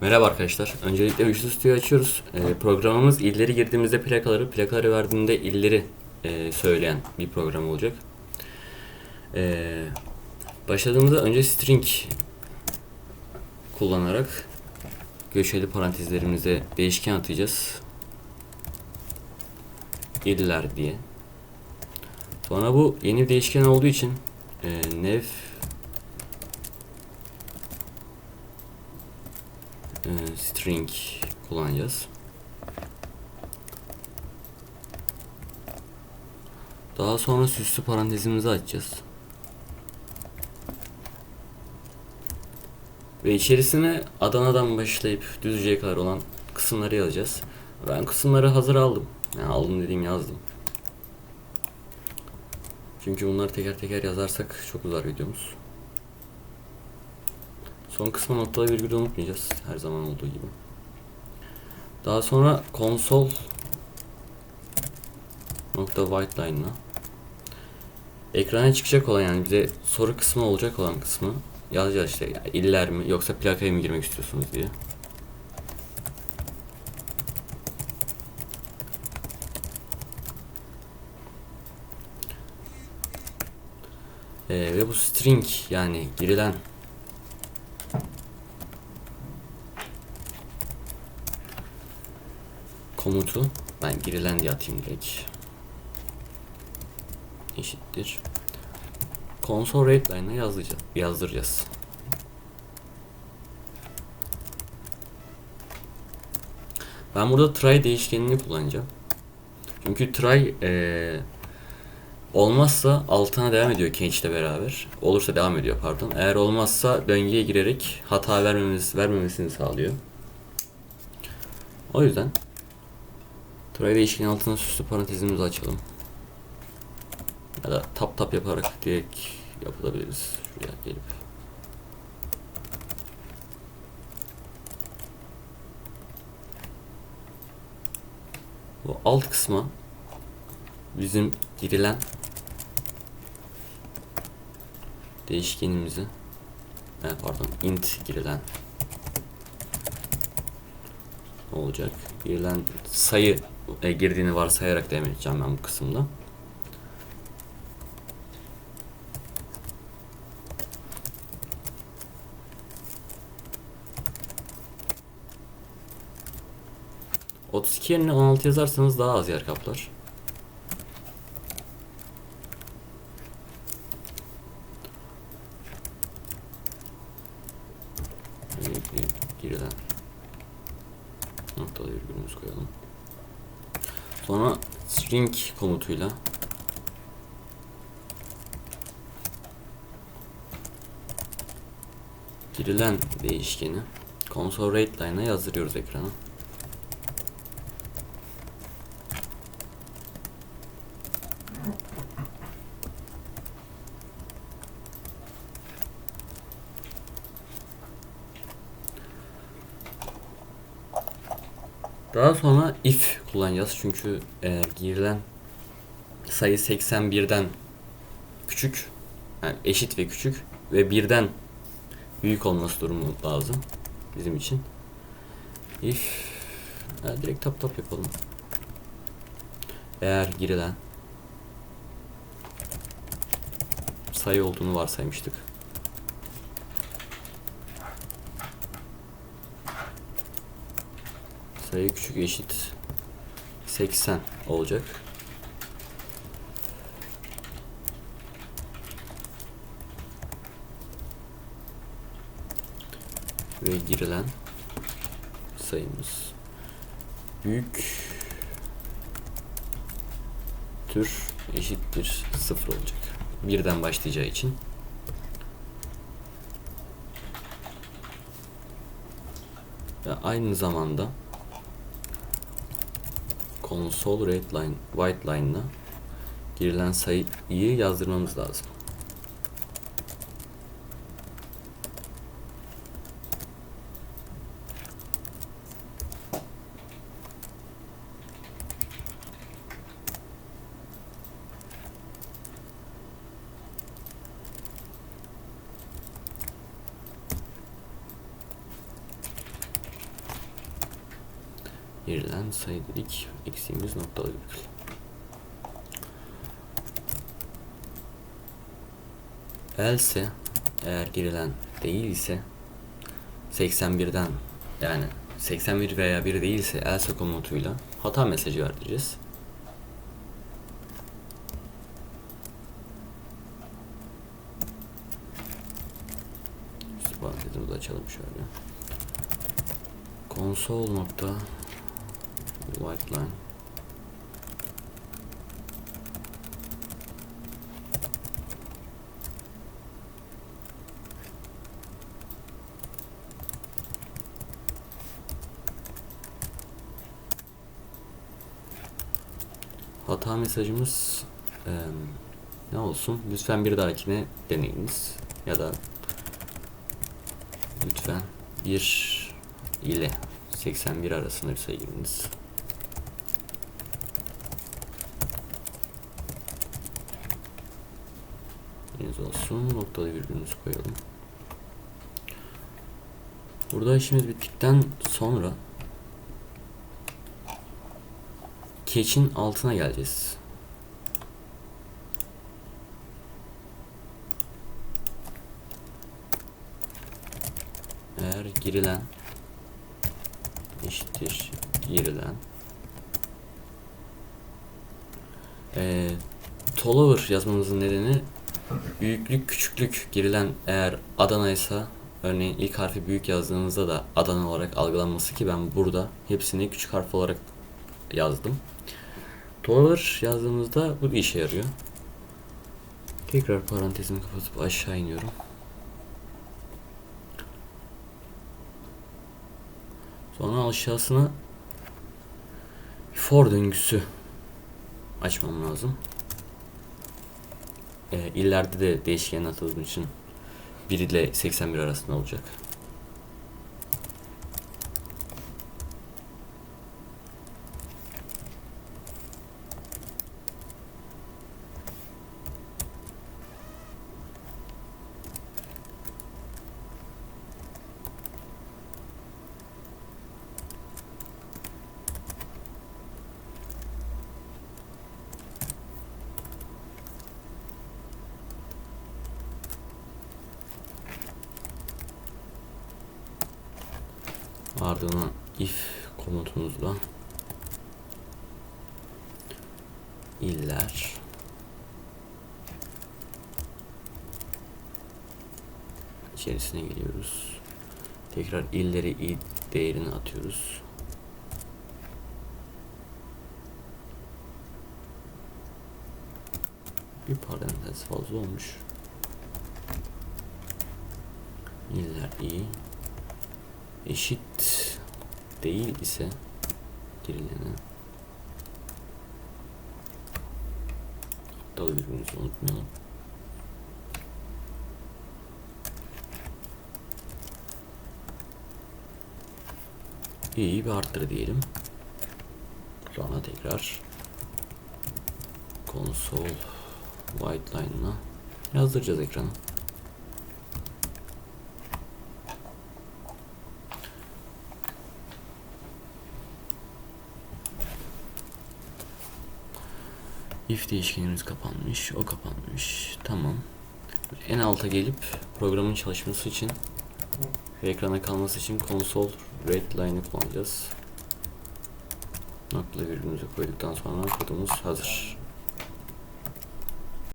Merhaba arkadaşlar. Öncelikle Visual Studio açıyoruz. Ee, programımız illeri girdiğimizde plakaları, plakaları verdiğinde illeri e, söyleyen bir program olacak. Ee, başladığımızda önce string kullanarak göçeli parantezlerimize değişken atacağız. İller diye. Sonra bu yeni bir değişken olduğu için e, nev e, string kullanacağız. Daha sonra süslü parantezimizi açacağız. Ve içerisine Adana'dan başlayıp Düzce'ye kadar olan kısımları yazacağız. Ben kısımları hazır aldım. Yani aldım dediğim yazdım. Çünkü bunları teker teker yazarsak çok uzar videomuz. Son kısma noktalı virgülü unutmayacağız. Her zaman olduğu gibi. Daha sonra konsol nokta white line'la ekrana çıkacak olan yani bize soru kısmı olacak olan kısmı yazacağız işte yani iller mi yoksa plakaya mı girmek istiyorsunuz diye. Ee, ve bu string yani girilen komutu ben girilen diye atayım direkt eşittir console rate line'a yazdıracağız, yazdıracağız. Ben burada try değişkenini kullanacağım. Çünkü try eee, olmazsa altına devam ediyor ile beraber. Olursa devam ediyor pardon. Eğer olmazsa döngüye girerek hata vermemiz, vermemesini sağlıyor. O yüzden try değişkenin altına süslü parantezimizi açalım. Ya da tap tap yaparak direkt yapılabiliriz. Şuraya gelip. Bu alt kısma bizim girilen değişkenimizi e, pardon int girilen olacak. Girilen sayı e, girdiğini varsayarak devam edeceğim ben bu kısımda. ...32 yerine 16 yazarsanız daha az yer kaplar. Girilen noktalı virgülümüzü koyalım. Sonra string komutuyla girilen değişkeni console rate line'a yazdırıyoruz ekrana. Daha sonra if kullanacağız çünkü e, girilen sayı 81'den küçük, yani eşit ve küçük ve birden büyük olması durumu lazım bizim için. If e, direkt tap tap yapalım. Eğer girilen sayı olduğunu varsaymıştık. Sayı küçük eşit 80 olacak. Ve girilen sayımız büyük tür eşittir 0 olacak. Birden başlayacağı için. Ve aynı zamanda console red line white line'la girilen sayıyı yazdırmamız lazım. Girilen sayı dedik. Eksiğimiz noktalı virgül. Else eğer girilen değil ise 81'den yani 81 veya 1 değilse else komutuyla hata mesajı verdireceğiz. Parantezimizi açalım şöyle. Console nokta white line Hata mesajımız eee, ne olsun? Lütfen bir dahakine deneyiniz. Ya da lütfen 1 ile 81 arasında bir sayı giriniz. Deniz olsun. Noktalı virgülümüzü koyalım. Burada işimiz bittikten sonra Catch'in altına geleceğiz. Eğer girilen eşittir girilen ee, Tolover yazmamızın nedeni büyüklük küçüklük girilen eğer Adana ise örneğin ilk harfi büyük yazdığınızda da Adana olarak algılanması ki ben burada hepsini küçük harf olarak yazdım. Tolover yazdığımızda bu işe yarıyor. Tekrar parantezimi kapatıp aşağı iniyorum. Sonra aşağısına for döngüsü açmam lazım. Ee, illerde de değişken atıldığım için 1 ile 81 arasında olacak. Ardından if komutumuzla iller içerisine geliyoruz. Tekrar illeri i değerini atıyoruz. Bir parantez fazla olmuş. İller i eşit değil ise girilene noktalı virgülümüzü unutmayalım. İyi bir arttır diyelim. Sonra tekrar console white line'ına yazdıracağız ekrana. If değişkenimiz kapanmış. O kapanmış. Tamam. En alta gelip programın çalışması için ve ekrana kalması için console red line'ı kullanacağız. Noktalı virgülümüzü koyduktan sonra kodumuz hazır.